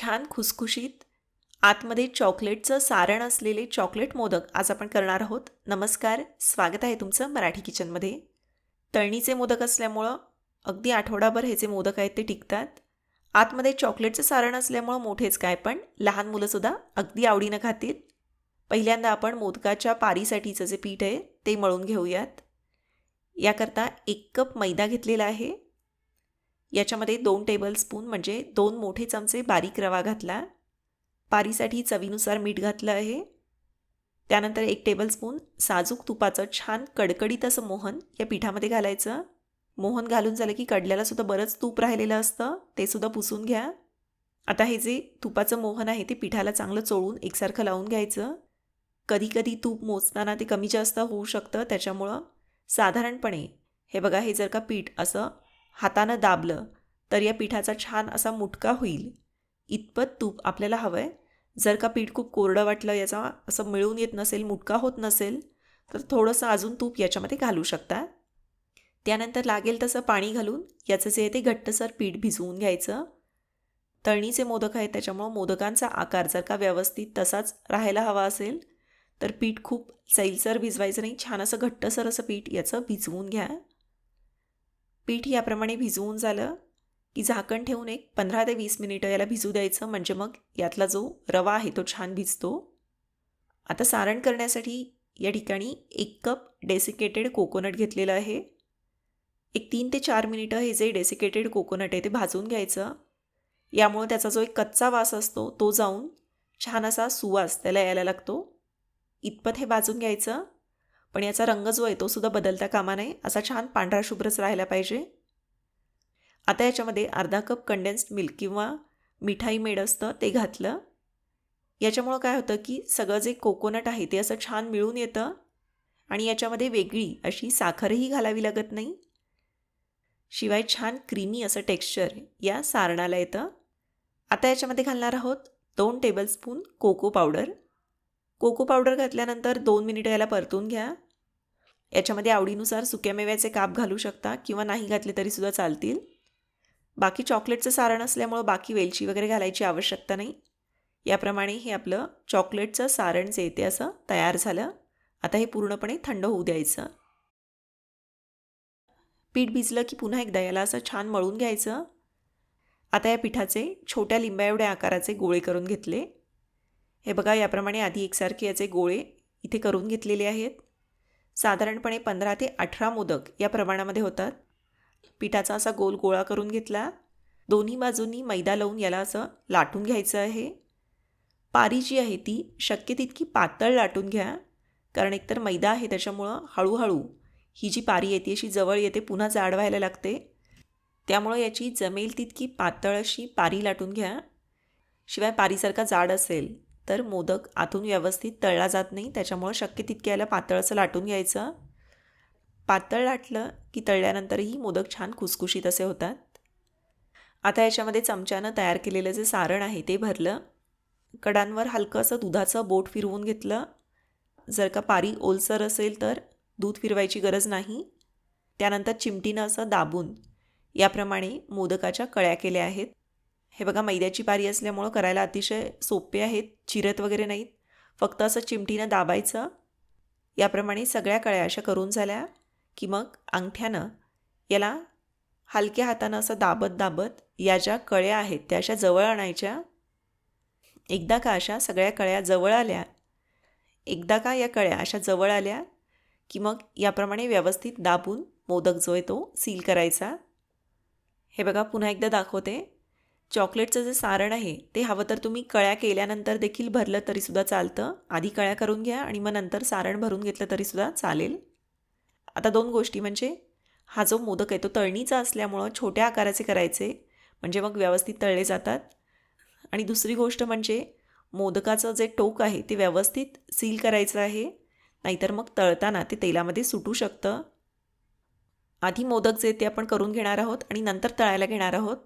छान खुसखुशीत आतमध्ये चॉकलेटचं सारण असलेले चॉकलेट मोदक आज आपण करणार आहोत. नमस्कार स्वागत आहे तुमचं मराठी किचनमध्ये. तळणीचे मोदक असल्यामुळं अगदी आठवडाभर हे जे मोदक आहेत ते टिकतात. आतमध्ये चॉकलेटचं सारण असल्यामुळं मोठेच काय पण लहान मुलंसुद्धा अगदी आवडीनं खातील. पहिल्यांदा आपण मोदकाच्या पारीसाठीचं जे पीठ आहे ते मळून घेऊयात. याकरता एक कप मैदा घेतलेला आहे. याच्यामध्ये दोन टेबलस्पून म्हणजे दोन मोठे चमचे बारीक रवा घातला. पारीसाठी चवीनुसार मीठ घातलं आहे. त्यानंतर एक टेबलस्पून साजूक तुपाचं छान कडकडीत असं मोहन या पिठामध्ये घालायचं. मोहन घालून झालं की कडल्यालासुद्धा बरंच तूप राहिलेलं असतं ते सुद्धा पुसून घ्या. आता हे जे तुपाचं मोहन आहे ते पिठाला चांगलं चोळून एकसारखं लावून घ्यायचं. कधी कधी तूप मोजताना ते कमी जास्त होऊ शकतं त्याच्यामुळं साधारणपणे हे बघा हे जर का पीठ असं हातानं दाबलं तर या पिठाचा छान असा मुटका होईल. इतपत तूप आपल्याला हवं आहे जर का पीठ खूप कोरडं वाटलं याचा असं मिळून येत नसेल मुटका होत नसेल तर थोडंसं अजून तूप याच्यामध्ये घालू शकता. त्यानंतर लागेल तसं पाणी घालून याचं जे आहे ते घट्टसर पीठ भिजवून घ्यायचं. तळणीचे मोदक आहेत त्याच्यामुळं मोदकांचा आकार जर का व्यवस्थित तसाच राहायला हवा असेल तर पीठ खूप सैलसर भिजवायचं नाही. छान असं घट्टसर असं पीठ याचं भिजवून घ्या. पीठ याप्रमाणे भिजवून झालं की झाकण ठेवून एक पंधरा ते वीस मिनिटं याला भिजू द्यायचं. म्हणजे मग यातला जो रवा आहे तो छान भिजतो. आता सारण करण्यासाठी या ठिकाणी एक कप डेसिकेटेड कोकोनट घेतलेलं आहे. एक तीन ते चार मिनिटं हे जे डेसिकेटेड कोकोनट आहे ते भाजून घ्यायचं. यामुळं त्याचा जो एक कच्चा वास असतो तो जाऊन छान असा सुवास त्याला यायला लागतो. इतपत हे भाजून घ्यायचं. पण याचा रंग जो आहे तो सुद्धा बदलता कामा नये असा छान पांढरा शुभ्रच राहायला पाहिजे. आता याच्यामध्ये अर्धा कप कंडेन्स्ड मिल्क किंवा मिठाई मेड असतं ते घातलं. याच्यामुळं काय होतं की सगळं जे कोकोनट आहे ते असं छान मिळून येतं आणि याच्यामध्ये वेगळी अशी साखरही घालावी लागत नाही. शिवाय छान क्रीमी असं टेक्स्चर या सारणाला येतं. आता याच्यामध्ये घालणार आहोत दोन tablespoon cocoa powder cocoa powder घातल्यानंतर दोन मिनिटं याला परतून घ्या. याच्यामध्ये आवडीनुसार सुक्या मेव्याचे काप घालू शकता किंवा नाही घातले तरीसुद्धा चालतील. बाकी चॉकलेटचं सारण असल्यामुळं बाकी वेलची वगैरे घालायची आवश्यकता नाही. याप्रमाणे हे आपलं चॉकलेटचं सारण जे येते असं तयार झालं. आता हे पूर्णपणे थंड होऊ द्यायचं. पीठ भिजलं की पुन्हा एकदा याला असं छान मळून घ्यायचं. आता या पिठाचे छोट्या लिंबा एवढ्या आकाराचे गोळे करून घेतले. हे बघा याप्रमाणे आधी एकसारखे याचे गोळे इथे करून घेतलेले आहेत. साधारणपणे पंधरा ते अठरा मोदक या प्रमाणामध्ये होतात. पिठाचा असा गोल गोळा करून घेतला. दोन्ही बाजूंनी मैदा लावून याला असं लाटून घ्यायचं आहे. पारी जी आहे ती शक्य तितकी पातळ लाटून घ्या कारण एकतर मैदा आहे त्याच्यामुळं हळूहळू ही जी पारी येते अशी जवळ येते पुन्हा जाड व्हायला लागते. त्यामुळं याची जमेल तितकी पातळ अशी पारी लाटून घ्या. शिवाय पारीसारखा जाड असेल तर मोदक आतून व्यवस्थित तळला जात नाही त्याच्यामुळं शक्य तितक्या याला पातळ असं लाटून घ्यायचं. पातळ लाटलं की तळल्यानंतरही मोदक छान खुसखुशीत असे होतात. आता याच्यामध्ये चमच्यानं तयार केलेलं जे सारण आहे ते भरलं. कडांवर हलकं असं दुधाचं बोट फिरवून घेतलं. जर का पारी ओलसर असेल तर दूध फिरवायची गरज नाही. त्यानंतर चिमटीनं असं दाबून याप्रमाणे मोदकाच्या कळ्या केल्या आहेत. हे बघा मैद्याची पारी असल्यामुळं करायला अतिशय सोपे आहेत चिरत वगैरे नाहीत. फक्त असं चिमटीनं दाबायचं. याप्रमाणे सगळ्या कळ्या अशा करून झाल्या की मग अंगठ्यानं याला हलक्या हातानं असं दाबत दाबत या ज्या कळ्या आहेत त्या अशा जवळ आणायच्या. एकदा का अशा सगळ्या कळ्या जवळ आल्या एकदा का या कळ्या अशा जवळ आल्या की मग याप्रमाणे व्यवस्थित दाबून मोदक जो आहे तो सील करायचा. हे बघा पुन्हा एकदा दाखवते. चॉकलेटचं जे सारण आहे ते हवं तर तुम्ही कळ्या केल्यानंतर देखील भरलं तरीसुद्धा चालतं. आधी कळ्या करून घ्या आणि मग नंतर सारण भरून घेतलं तरीसुद्धा चालेल. आता दोन गोष्टी म्हणजे हा जो मोदक आहे तो तळणीचा असल्यामुळं छोट्या आकाराचे करायचे म्हणजे मग व्यवस्थित तळले जातात. आणि दुसरी गोष्ट म्हणजे मोदकाचं जे टोक आहे ते व्यवस्थित सील करायचं आहे नाहीतर मग तळताना ते तेलामध्ये सुटू शकतं. आधी मोदक जे ते आपण करून घेणार आहोत आणि नंतर तळायला घेणार आहोत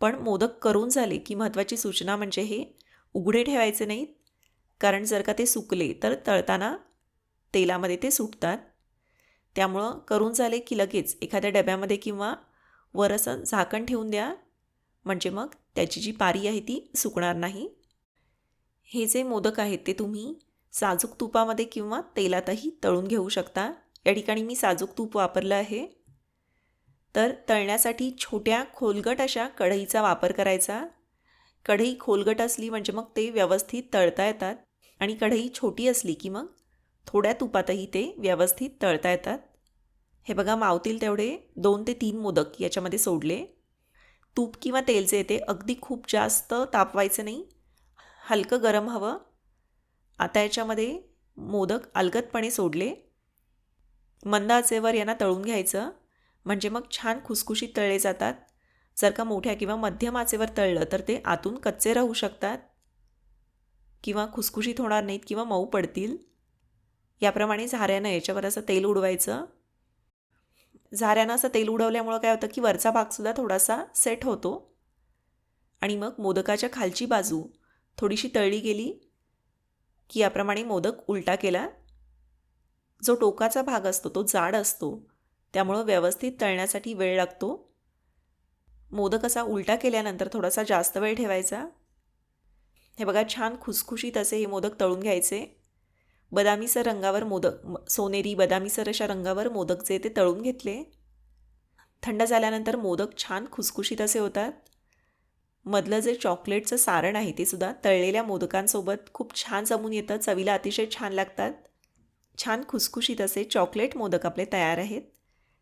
पण मोदक करून झाले की महत्त्वाची सूचना म्हणजे हे उघडे ठेवायचे नाहीत. कारण जर का ते सुकले तर तळताना तेलामध्ये ते सुटतात. त्यामुळं करून झाले की लगेच एखाद्या डब्यामध्ये किंवा वर असं झाकण ठेवून द्या. म्हणजे मग त्याची जी पारी आहे ती सुकणार नाही. हे जे मोदक आहेत ते तुम्ही साजूक तुपामध्ये किंवा तेलातही तळून घेऊ शकता. या ठिकाणी मी साजूक तूप वापरलं आहे. तर तळण्यासाठी छोट्या खोलगट अशा कढईचा वापर करायचा. कढई खोलगट असली म्हणजे मग ते व्यवस्थित तळता येतात आणि कढई छोटी असली की मग थोड्या तुपातही ते व्यवस्थित तळता येतात. हे बघा मावतील तेवढे दोन ते तीन मोदक याच्यामध्ये सोडले. तूप किंवा तेल जे ते अगदी खूप जास्त तापवायचं नाही. हलकं गरम हवं. आता याच्यामध्ये मोदक अलगदपणे सोडले. मंद आचेवर यांना तळून घ्यायचं. म्हणजे मग छान खुसखुशीत तळले जातात? जर का मोठ्या किंवा मध्यम आचेवर तळलं तर ते आतून कच्चे राहू शकतात? किंवा खुसखुशीत होणार नाहीत किंवा मऊ पडतील? याप्रमाणे झाऱ्यानं याच्यावर असं तेल उडवायचं. झाऱ्यानं असं तेल उडवल्यामुळं काय होतं की वरचा भागसुद्धा थोडासा सेट होतो. आणि मग मोदकाच्या खालची बाजू थोडीशी तळली गेली की याप्रमाणे मोदक उलटा केला. जो टोकाचा भाग असतो तो जाड असतो. त्यामुळं व्यवस्थित तळण्यासाठी वेळ लागतो. मोदक असा उलटा केल्यानंतर थोडासा जास्त वेळ ठेवायचा. हे बघा छान खुसखुशीत असे हे मोदक तळून घ्यायचे. बदामीसर रंगावर मोदक सोनेरी बदामीसर अशा रंगावर मोदक जे ते तळून घेतले. थंड झाल्यानंतर मोदक छान खुसखुशीत असे होतात. मधलं जे चॉकलेटचं सारण आहे ते सुद्धा तळलेल्या मोदकांसोबत खूप छान जमून येतं चवीला अतिशय छान लागतात. छान खुसखुशीत असे चॉकलेट मोदक आपले तयार आहेत.